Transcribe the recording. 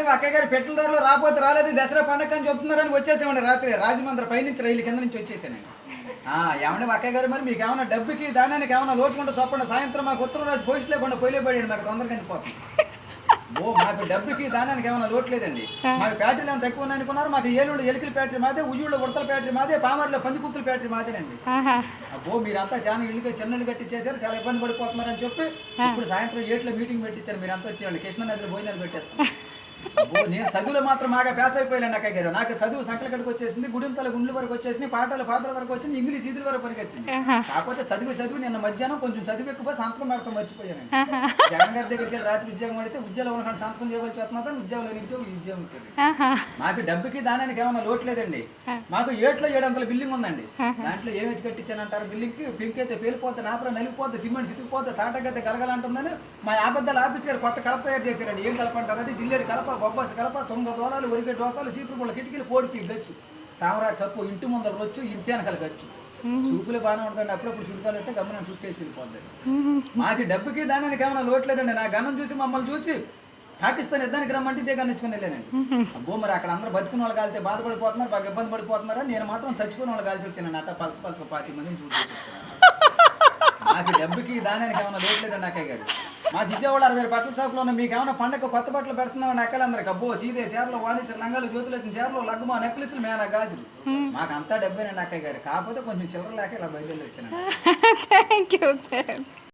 అక్కయ్య గారు పెట్రోల్ ధరలు రాకపోతే రాలేదు దసరా పండగ అని చెప్తున్నారని వచ్చేసామండి రాత్రి. రాజమండ్రి పైనుంచి రైలు కింద నుంచి వచ్చేసానండి ఆ, ఏమండి అక్కయ్య గారు మరి మీకు ఏమైనా డబ్బుకి దానానికి ఏమైనా లోటుకుంటే చొప్పండి సాయంత్రం మాకు ఉత్తరం రాసి పోస్ట్ లేకుండా పోయిలే పడండి మాకు తొందరగా వెళ్ళిపోతుంది ఓ మాకు డబ్బుకి దానానికి ఏమైనా లోటు లేదండి. మాకు బ్యాటరీలు ఏమైనా తక్కువ అనుకున్నారు? మాకు ఏలూరు ఎలికల బ్యాటరీ మాదే ఉయ్యూళ్ళ ఉడతల బ్యాటరీ మాదే పామర్లో పందికుక్కుల బ్యాటరీ మాదేనండి. అబ్బో మీరంతా చాలా ఇల్లు చిన్న ఇల్లు కట్టించేశారు చాలా ఇబ్బంది పడిపోతున్నారని చెప్పి ఇప్పుడు సాయంత్రం ఏట్లో మీటింగ్ పెట్టించారు. మీరు అంతా వచ్చేవాళ్ళు కృష్ణ నదిలో భోజనాలు పెట్టేస్తాం. అబ్బో నేను చదువులో మాత్రం బాగా పేస అయిపోయాను అక్కయ్య గారు నాకు చదువు సంకల కడికి వచ్చేసింది గుడింతల గుండ్ల వరకు వచ్చేసింది పాటలు పాటల వరకు వచ్చింది ఇంగ్లీష్ ఇదిల వరకు పరిగెత్తింది. కాకపోతే చదివి చదివి నిన్న మధ్యాహ్నం కొంచెం చదివి ఎక్కువ సంతకం పెడతాం మర్చిపోయాను జగన్ గారి దగ్గరికి వెళ్ళి రాత్రి ఉద్యోగం పడితే ఉద్యోగంలో ఉన్న సంతకం చేయవలసి వస్తున్నా ఉద్యోగంలో నుంచి ఉద్యోగం ఇచ్చారు ఆహా. మాకు డబ్బుకి దానానికి ఏమైనా లోటు లేదండి. మాకు ఏట్లో ఏడు వందల బిల్డింగ్ ఉందండి. దాంట్లో ఏం వచ్చి కట్టించానంటారు బిల్డింగ్కి పింక్ అయితే పేలిపోతే నాపర నలిగిపోతే సిమెంట్ సితికిపోతే తాటకైతే గలగలంటుందని మా ఆబద్దాలు ఆఫీస్ గారు కొత్త కలప తయారు చేశారండి. ఏం కలప అంటారు? అది జిల్లేడు కలప. బొబ్బాసి కలప తొంగ దోలాలు ఒరిగే దోసాలు సీపురు పుల్ల కిటికీలు పోడిపి గచ్చు. తామరా కప్పు ఇంటి ముందర రొచ్చు ఇంటి వెనకాల గచ్చు. చూపులే బాగానే ఉంటుందండి. అప్పుడప్పుడు చుట్టుకాలు అయితే గమనం చుట్టూ వేసుకెళ్ళిపోద్ది మాకు డబ్బుకి దానానికి ఏమైనా లోటు లేదండి. నా గమనం చూసి మమ్మల్ని చూసి పాకిస్తాన్ యుద్ధానికి రమ్మంటే ఇదే గన్నించుకుని వెళ్ళానండి. అబ్బో మరి అక్కడ అందరూ బతికిన వాళ్ళు కాలితే బాధపడిపోతున్నారు బాగా ఇబ్బంది పడిపోతున్నారా? నేను మాత్రం చచ్చిపోయిన వాళ్ళు కాల్చి వచ్చాను. అట్ట పలస పలస పాతి మందిని చూసి నాకు డబ్బుకి దానానికి ఏమైనా లోటు లేదండి అక్కయ్య గారు. మాకు విజయవాడ అరవై బట్టల షాపులో ఉన్న మీకు ఏమైనా పండగ కొత్త బట్టలు పెడుతున్నామని అక్కలందరికి అబ్బో సీదే చీరలు వాణిజ్య లంగాలు జ్యోతులు వచ్చిన చీరలు లగ్గుమా నెక్లెస్లు మేనా గాజులు. మాకు అంతా డబ్బేనండి అక్కయ్య గారు. కాకపోతే కొంచెం చిల్లర లేక ఇలా బయలుదేరి వచ్చాను థ్యాంక్ యూ సార్